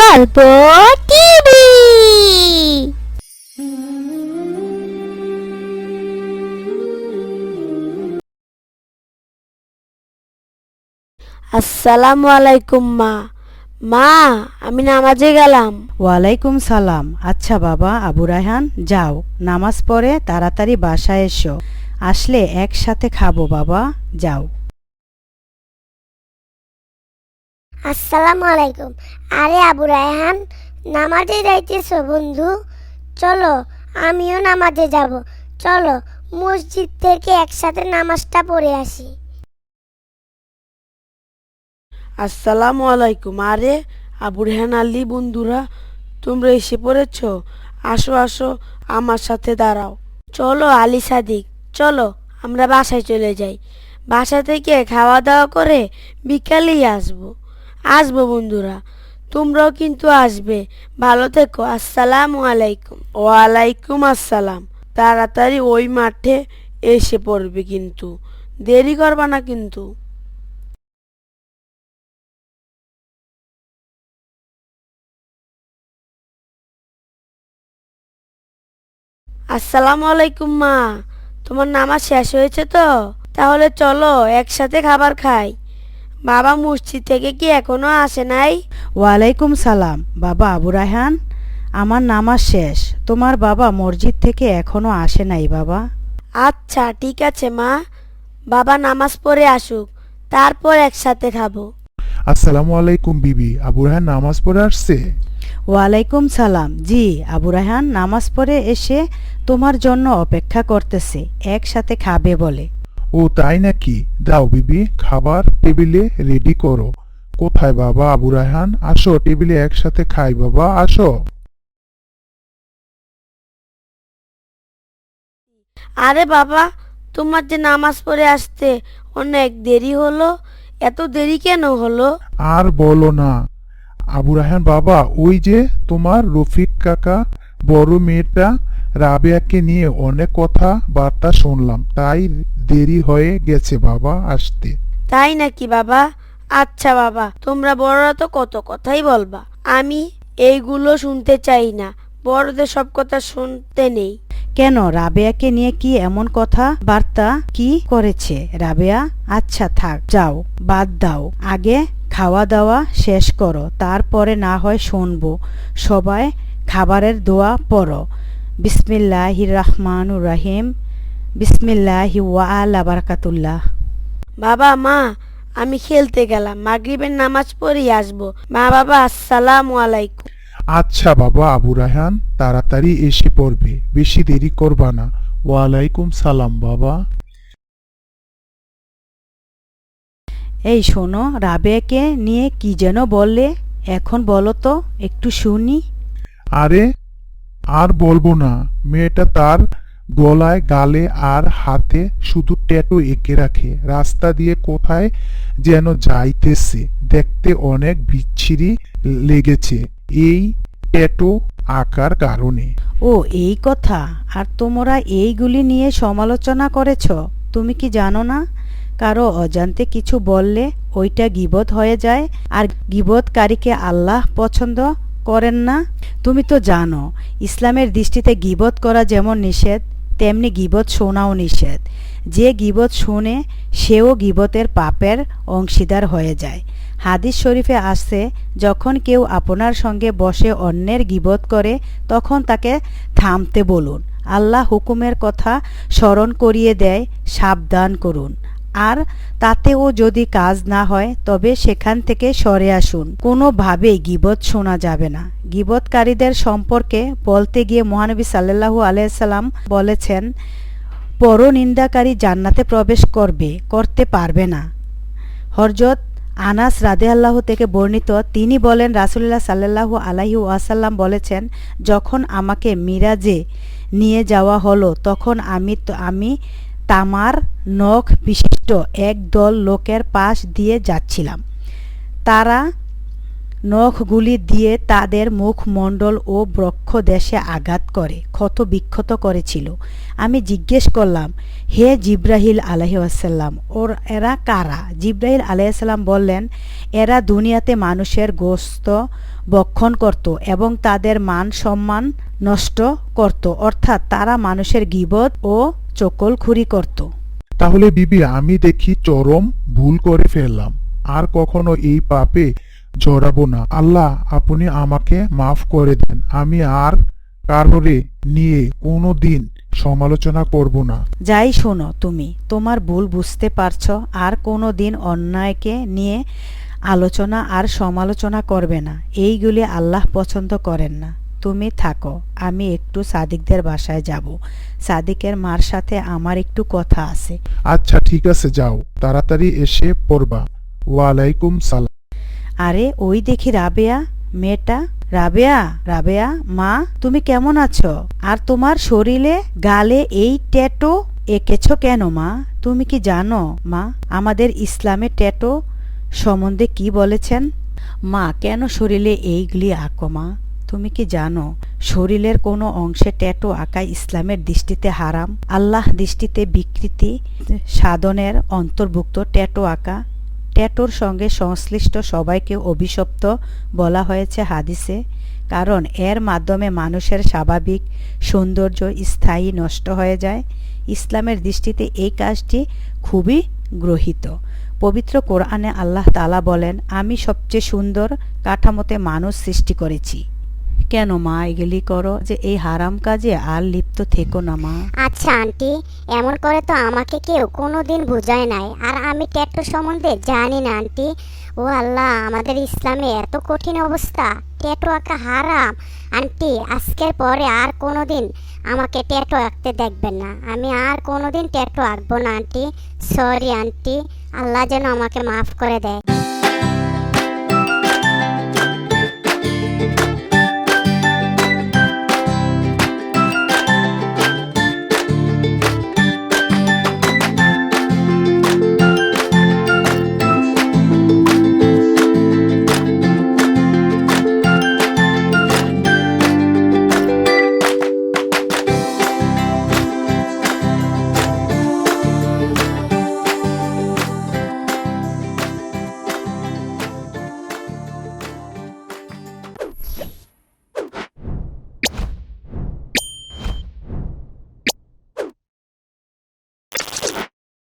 গল্প টিভি। আসসালামু আলাইকুম, মা। মা, আমি নামাজে গেলাম। ওয়ালাইকুম সালাম। আচ্ছা বাবা, আবু রায়হান, যাও। নামাজ পড়ে তাড়াতাড়ি বাসায় এসো। আসলে একসাথে খাব বাবা, যাও। আসসালামু আলাইকুম। আরে আবু রায়হান, নামাজে যাইতেছো বন্ধু? চলো, আমিও নামাজে যাব। চলো, মসজিদ থেকে একসাথে নামাজটা পড়ে আসি। আসসালামু আলাইকুম। আরে আবু রেহান আলী, বন্ধুরা, তোমরা এসে পড়েছ? আসো আসো, আমার সাথে দাঁড়াও। চলো, আলী সাদিক, চলো, আমরা বাসায় চলে যাই। বাসা থেকে খাওয়া দাওয়া করে বিকালেই আসব। আসব বন্ধুরা। তোমরাও কিন্তু আসবে। ভালো থেকো। আসসালামু আলাইকুম। ওয়ালাইকুম আসসালাম। তাড়াতাড়ি ওই মাঠে এসে পড়বে কিন্তু। দেরি করবা না কিন্তু। আসসালামু আলাইকুম মা। তোমার নামাজ শেষ হয়েছে তো? তাহলে চলো, একসাথে খাবার খাই। বাবা মসজিদ থেকে কি এখনও আসে নাই? ওয়ালাইকুম সালাম বাবা আবু রায়হান। আমার নামাজ শেষ। তোমার বাবা মসজিদ থেকে এখনও আসে নাই বাবা। আচ্ছা ঠিক আছে মা। বাবা নামাজ পড়ে আসুক তারপর একসাথে খাব। আসসালামু আলাইকুম বিবি। আবু রাহান নামাজ পড়ে আসছে? ওয়ালাইকুম সালাম। জি আবু রায়হান নামাজ পড়ে এসে তোমার জন্য অপেক্ষা করতেছে। একসাথে খাবে বলে। ও তাই নাকি? দাও বিবি খাবার টেবিলে রেডি করো। কোথায় বাবা আবু রায়হান? আসো টেবিলে একসাথে খাই বাবা আসো। আরে বাবা তোমার যে নামাজ পড়ে আসতে অনেক দেরি হলো। এত দেরি কেন হলো? আর বলো না। আবু রায়হান বাবা ওই যে তোমার রফিক কাকা বড় মেয়েটা রাবেয়াকে নিয়ে অনেক কথা বার্তা শুনলাম। তাই দেরি হয়ে গেছে বাবা আসতে। তাই নাকি বাবা? আচ্ছা বাবা তোমরা বড়রা তো কত কথাই বলবা। আমি এইগুলো শুনতে চাই না বড়দের সব কথা শুনতে নেই। কেন রাবেয়াকে নিয়ে কি এমন কথা বার্তা কি করেছে? রাবেয়া আচ্ছা থাক যাও বাদ দাও আগে খাওয়া দাওয়া শেষ করো তারপরে না হয় শুনব। সবাই খাবারের দোয়া পড়ো। বিসমিল্লাহির রহমানুর রাহিম। বিসমিল্লাহি ওয়ালা বারাকাতুল্লাহ। বাবা মা আমি খেলতে গেলাম। মাগরিবের নামাজ পড়েই আসব। মা বাবা আসসালামু আলাইকুম। আচ্ছা বাবা আবু রায়হান তাড়াতাড়ি এসে পড়বে। বেশি দেরি করবা না। ওয়ালাইকুম সালাম বাবা। এই শোনো রাবেয়াকে নিয়ে কি যেন বললে এখন বলো তো একটু শুনি। আরে আর বলব না, মেয়েটা তার গলায়, গালে আর হাতে শুধু ট্যাটু এঁকে রাখে। রাস্তা দিয়ে কোথায় যেন যাইতেছে, দেখতে অনেক বিচ্ছিরি লেগেছে এই ট্যাটু আঁকার কারণে। ও, এই কথা? আর তোমরা এইগুলি নিয়ে সমালোচনা করেছ? তুমি কি জানো না? কারও অজান্তে কিছু বললে ওইটা গিবত হয়ে যায়, আর গিবতকারীকে আল্লাহ পছন্দ করেন না? তুমি তো জানো, ইসলামের দৃষ্টিতে গিবত করা যেমন নিষেধ, তেমনি গিবত শোনাও নিষেধ। যে গিবত শুনে, সেও গিবতের পাপের অংশীদার হয়ে যায়। হাদিস শরীফে আসছে, যখন কেউ আপনার সঙ্গে বসে অন্যের গিবত করে, তখন তাকে থামতে বলুন। আল্লাহ হুকুমের কথা স্মরণ করিয়ে দেয়, সাবধান করুন। আর তাতেও যদি কাজ না হয়, তবে সেখান থেকে সরে আসুন। কোনোভাবেই গিবত শোনা যাবে না। গিবতকারীদের সম্পর্কে বলতে গিয়ে মহানবী সাল্লাল্লাহু আলাইসাল্লাম বলেছেন, পরনিন্দাকারী জান্নাতে প্রবেশ করবে, করতে পারবে না। হরজত আনাস রাদে আল্লাহ থেকে বর্ণিত, তিনি বলেন রাসুল্লাহ সাল্লাল্লাহু আলাইহি ওয়াসাল্লাম বলেছেন, যখন আমাকে মিরাজে নিয়ে যাওয়া হলো, তখন আমি আমি তামার নখ বিশিষ্ট এক দল লোকের পাশ দিয়ে যাচ্ছিলাম। তারা নখগুলি দিয়ে তাদের মুখমণ্ডল ও বক্ষ দেশে আঘাত করে ক্ষত বিক্ষত করেছিল। আমি জিজ্ঞেস করলাম, হে জিব্রাহিল আলহিউসাল্লাম ওর এরা কারা? জিব্রাহিল আলাইসাল্লাম বললেন, এরা দুনিয়াতে মানুষের গোস্ত বক্ষণ করত এবং তাদের মান সম্মান নষ্ট করত। অর্থাৎ তারা মানুষের গিবত ও চকলখুরি করত। তাহলে বিবি আমি দেখি চরম ভুল করে ফেললাম। আর কখনো এই পাপে জড়াবো না। আল্লাহ আপনি আমাকে মাফ করে দেন। আমি আর কারোরে নিয়ে কোনো দিন সমালোচনা করব না। যাই শোনো তুমি তোমার ভুল বুঝতে পারছ। আর কোনো দিন অন্যায়কে নিয়ে আলোচনা আর সমালোচনা করবে না। এইগুলি আল্লাহ পছন্দ করেন না। তুমি থাকো আমি একটু সাদিকদের বাসায় যাব। সাদিকের মার সাথে আমার একটু কথা আছে। আচ্ছা ঠিক আছে যাও। তাড়াতাড়ি এসে পড়বা। ওয়ালাইকুম সালাম। আরে ওই দেখি রাবেয়া মেয়েটা। রাবেয়া রাবেয়া মা তুমি কেমন আছো? আর তোমার শরীরে গালে এই ট্যাটো এঁকেছো কেন মা? তুমি কি জানো মা আমাদের ইসলামে ট্যাটো সম্বন্ধে কি বলেছেন? মা কেন শরীরে এইগুলি আঁকো মা? তুমি কি জানো, শরীরের কোনো অংশে ট্যাটো আঁকা ইসলামের দৃষ্টিতে হারাম? আল্লাহ দৃষ্টিতে বিকৃতি সাধনের অন্তর্ভুক্ত ট্যাটো আঁকা। ট্যাটোর সঙ্গে সংশ্লিষ্ট সবাইকে অভিশপ্ত বলা হয়েছে হাদিসে, কারণ এর মাধ্যমে মানুষের স্বাভাবিক সৌন্দর্য স্থায়ী নষ্ট হয়ে যায়। ইসলামের দৃষ্টিতে এই কাজটি খুবই গ্রহিত। পবিত্র কোরআনে আল্লাহ তালা বলেন, আমি সবচেয়ে সুন্দর কাঠামোতে মানুষ সৃষ্টি করেছি। কেন মা এগুলি করো যে এই হারাম কাজে আর লিপ্ত থেকো না মা? আচ্ছা আন্টি, এমন করে তো আমাকে কেউ কোনো দিন বোঝায় নাই। আর আমি ট্যাটু সম্বন্ধে জানি না, আন্টি। ও আল্লাহ, আমাদের ইসলামে এত কঠিন অবস্থা। ট্যাটু আঁকা হারাম। আন্টি, আজকের পরে আর কোনো দিন আমাকে ট্যাটু আঁকতে দেখবেন না। আমি আর কোনো দিন ট্যাটু আঁকবো না, আন্টি। Sorry, aunty. আল্লাহ যেন আমাকে মাফ করে দেয়।